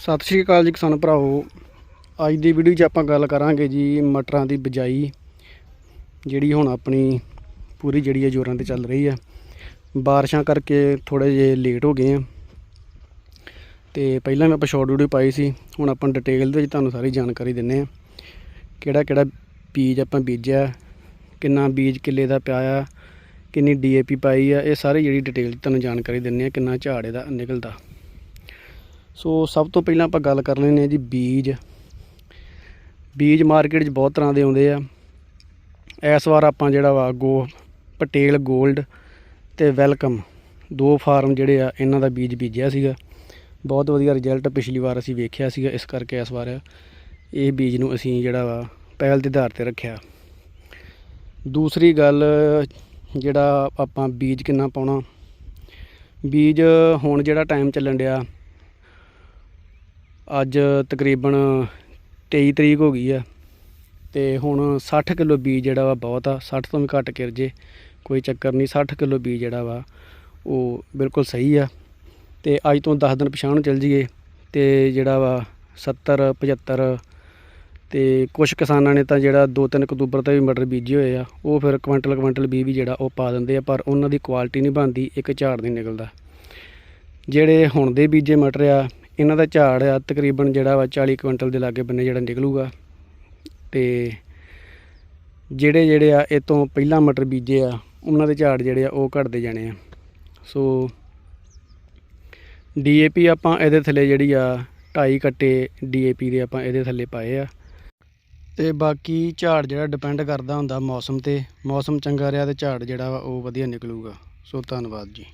ਸਤਿ ਸ਼੍ਰੀ ਅਕਾਲ ਜੀ ਕਿਸਾਨ ਭਰਾਓ ਅੱਜ ਦੀ ਵੀਡੀਓ 'ਚ ਆਪਾਂ ਗੱਲ ਕਰਾਂਗੇ ਜੀ ਮਟਰਾਂ ਦੀ ਬਿਜਾਈ, ਜਿਹੜੀ ਹੁਣ ਆਪਣੀ ਪੂਰੀ ਜਿਹੜੀ ਹੈ ਜ਼ੋਰਾਂ ਤੇ ਚੱਲ ਰਹੀ ਆ। ਬਾਰਿਸ਼ਾਂ ਕਰਕੇ ਥੋੜੇ ਜਿਹੇ ਲੇਟ ਹੋ ਗਏ ਆ। ਤੇ ਪਹਿਲਾਂ ਵੀ ਆਪਾਂ ਸ਼ਾਰਟ ਵੀਡੀਓ ਪਾਈ ਸੀ, ਹੁਣ ਆਪਾਂ ਡਿਟੇਲ ਦੇ ਵਿੱਚ ਤੁਹਾਨੂੰ ਸਾਰੀ ਜਾਣਕਾਰੀ ਦਿੰਨੇ ਆ। ਕਿਹੜਾ ਕਿਹੜਾ ਬੀਜ ਆਪਾਂ ਬੀਜਿਆ, ਕਿੰਨਾ ਬੀਜ ਕਿੱਲੇ ਦਾ ਪਿਆ ਆ, ਕਿੰਨੀ ਡੀਏਪੀ ਪਾਈ ਆ, ਇਹ ਸਾਰੀ ਜਿਹੜੀ ਡਿਟੇਲ ਤੁਹਾਨੂੰ ਜਾਣਕਾਰੀ ਦਿੰਨੇ ਆ, ਕਿੰਨਾ ਝਾੜ ਇਹਦਾ ਨਿਕਲਦਾ। ਸੋ ਸਭ ਤੋਂ ਪਹਿਲਾਂ ਆਪਾਂ ਗੱਲ ਕਰ ਲੈਂਦੇ ਹਾਂ ਜੀ ਬੀਜ। ਬੀਜ ਮਾਰਕੀਟ 'ਚ ਬਹੁਤ ਤਰ੍ਹਾਂ ਦੇ ਆਉਂਦੇ ਆ। ਇਸ ਵਾਰ ਆਪਾਂ ਜਿਹੜਾ ਵਾ ਗੋ, ਪਟੇਲ 골ਡ ਤੇ ਵੈਲਕਮ ਦੋ ਫਾਰਮ ਜਿਹੜੇ ਆ, ਇਹਨਾਂ ਦਾ ਬੀਜ ਬੀਜਿਆ ਸੀਗਾ। ਬਹੁਤ ਵਧੀਆ ਰਿਜ਼ਲਟ ਪਿਛਲੀ ਵਾਰ ਅਸੀਂ ਵੇਖਿਆ ਸੀਗਾ, ਇਸ ਕਰਕੇ ਇਸ ਵਾਰ ਇਹ ਬੀਜ ਨੂੰ ਅਸੀਂ ਜਿਹੜਾ ਵਾ ਪਹਿਲ ਦੇ ਆਧਾਰ ਤੇ ਰੱਖਿਆ। ਦੂਸਰੀ ਗੱਲ, ਜਿਹੜਾ ਆਪਾਂ ਬੀਜ ਕਿੰਨਾ ਪਾਉਣਾ। ਬੀਜ ਹੁਣ ਜਿਹੜਾ ਟਾਈਮ ਚੱਲਣ ਡਿਆ ਅੱਜ ਤਕਰੀਬਨ 23 ਤਰੀਕ ਹੋ ਗਈ ਆ ਤੇ ਹੁਣ 60 ਕਿਲੋ ਬੀਜ ਜਿਹੜਾ ਵਾ ਬਹੁਤ ਆ 60 ਤੋਂ ਵੀ ਘੱਟ ਕਰ ਜੇ, ਕੋਈ ਚੱਕਰ ਨਹੀਂ 60 ਕਿਲੋ ਬੀਜ ਜਿਹੜਾ ਵਾ, ਉਹ ਬਿਲਕੁਲ ਸਹੀ ਆ। ਤੇ ਅੱਜ ਤੋਂ 10 ਦਿਨ ਪਛਾਣ ਚੱਲ ਜੀਏ ਤੇ ਜਿਹੜਾ ਵਾ 70 75 ਤੇ ਕੁਝ ਕਿਸਾਨਾਂ ਨੇ ਤਾਂ ਜਿਹੜਾ 2-3 ਅਕਤੂਬਰ ਤੇ ਵੀ ਮਟਰ ਬੀਜੇ ਹੋਏ ਆ, ਉਹ ਫਿਰ ਕੁਇੰਟਲ ਕੁਇੰਟਲ ਬੀ ਵੀ ਜਿਹੜਾ ਉਹ ਪਾ ਦਿੰਦੇ ਆ, ਪਰ ਉਹਨਾਂ ਦੀ ਕੁਆਲਿਟੀ ਨਹੀਂ ਬਣਦੀ, ਇੱਕ ਝਾੜ ਨਹੀਂ ਨਿਕਲਦਾ। ਜਿਹੜੇ ਹੁਣ ਦੇ ਬੀਜੇ ਮਟਰ ਆ ਇਹਨਾਂ ਦਾ ਝਾੜ ਆ, ਤਕਰੀਬਨ ਜਿਹੜਾ ਵਾ 40 ਕੁਇੰਟਲ ਦੇ ਲਾਗੇ ਬੰਨੇ ਜਿਹੜਾ ਨਿਕਲੂਗਾ। ਤੇ ਜਿਹੜੇ ਜਿਹੜੇ ਆ, ਇਹ ਤੋਂ ਪਹਿਲਾਂ ਮਟਰ ਬੀਜੇ ਆ, ਉਹਨਾਂ ਦੇ ਝਾੜ ਜਿਹੜੇ ਆ, ਉਹ ਘਟਦੇ ਜਾਣੇ ਆ। ਸੋ ਡੀਏਪੀ ਆਪਾਂ ਇਹਦੇ ਥੱਲੇ ਜਿਹੜੀ ਆ 2.5 ਕੱਟੇ ਡੀਏਪੀ ਦੇ ਆਪਾਂ ਇਹਦੇ ਥੱਲੇ ਪਾਏ ਆ। ਤੇ ਬਾਕੀ ਝਾੜ ਜਿਹੜਾ ਡਿਪੈਂਡ ਕਰਦਾ ਹੁੰਦਾ ਮੌਸਮ ਤੇ, ਮੌਸਮ ਚੰਗਾ ਰਿਹਾ ਤੇ ਝਾੜ ਜਿਹੜਾ ਵਾ, ਉਹ ਵਧੀਆ ਨਿਕਲੂਗਾ। ਸੋ ਧੰਨਵਾਦ ਜੀ।